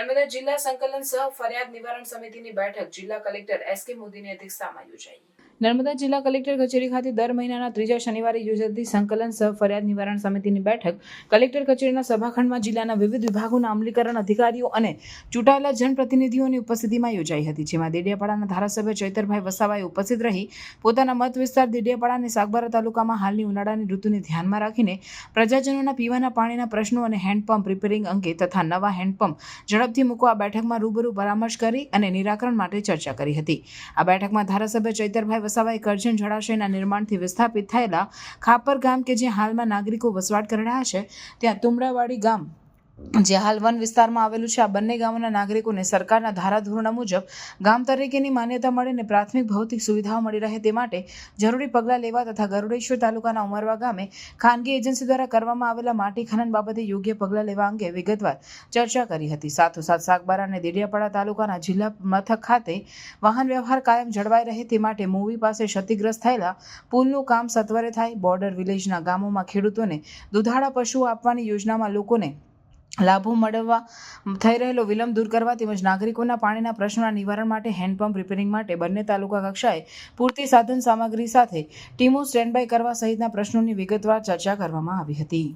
નર્મદા જિલ્લા સંકલન સહ ફરિયાદ નિવારણ સમિતિની બેઠક જિલ્લા કલેક્ટર એસ કે મોદીની અધ્યક્ષતામાં યોજાઈ. નર્મદા જિલ્લા કલેક્ટર કચેરી ખાતે દર મહિનાના ત્રીજા શનિવારે યોજાતી સંકલન સહ ફરિયાદ નિવારણ સમિતિની બેઠક કલેક્ટર કચેરીના સભાખંડમાં જિલ્લાના વિવિધ વિભાગોના અમલીકરણ અધિકારીઓ અને ચૂંટાયેલા જનપ્રતિનિધિઓની ઉપસ્થિતિમાં યોજાઈ હતી, જેમાં દેડિયાપાડાના ધારાસભ્ય ચૈતરભાઈ વસાવાએ ઉપસ્થિત રહી પોતાના મત વિસ્તાર દેડિયાપાડા અને સાગબારા તાલુકામાં હાલની ઉનાળાની ઋતુને ધ્યાનમાં રાખીને પ્રજાજનોના પીવાના પાણીના પ્રશ્નો અને હેન્ડપંપ રિપેરિંગ અંગે તથા નવા હેન્ડપંપ ઝડપથી મૂકવા બેઠકમાં રૂબરૂ પરામર્શ કરી અને નિરાકરણ માટે ચર્ચા કરી હતી. આ બેઠકમાં ધારાસભ્ય ચૈતરભાઈ વસાવાએ કરજણ જળાશયના નિર્માણથી વિસ્થાપિત થયેલા ખાપર ગામ કે જે હાલમાં નાગરિકો વસવાટ કરી રહ્યા છે, ત્યાં તુમડાવાડી ગામ જે હાલ વન વિસ્તારમાં આવેલું છે, આ બંને ગામોના નાગરિકોને સરકારના ધારાધોરણો મુજબ ગામ તરીકેની માન્યતા મળીને પ્રાથમિક ભૌતિક સુવિધાઓ મળી રહે તે માટે જરૂરી પગલાં લેવા તથા ગરુડેશ્વર તાલુકાના ઉમરવા ગામે ખાનગી એજન્સી દ્વારા કરવામાં આવેલા માટી ખનન બાબતે યોગ્ય પગલાં લેવા અંગે વિગતવાર ચર્ચા કરી હતી. સાથોસાથ સાગબારા અને દેડિયાપાડા તાલુકાના જિલ્લા મથક ખાતે વાહન વ્યવહાર કાયમ જળવાઈ રહે તે માટે મૂવી પાસે ક્ષતિગ્રસ્ત થયેલા પુલનું કામ સત્વરે થાય, બોર્ડર વિલેજના ગામોમાં ખેડૂતોને દુધાળા પશુઓ આપવાની યોજનામાં લોકોને લાભો મેળવવા થઈ રહેલો વિલંબ દૂર કરવા તેમજ નાગરિકોના પાણીના પ્રશ્નોના નિવારણ માટે હેન્ડપંપ રિપેરિંગ માટે બંને તાલુકા કક્ષાએ પૂરતી સાધન સામગ્રી સાથે ટીમો સ્ટેન્ડબાય કરવા સહિતના પ્રશ્નોની વિગતવાર ચર્ચા કરવામાં આવી હતી.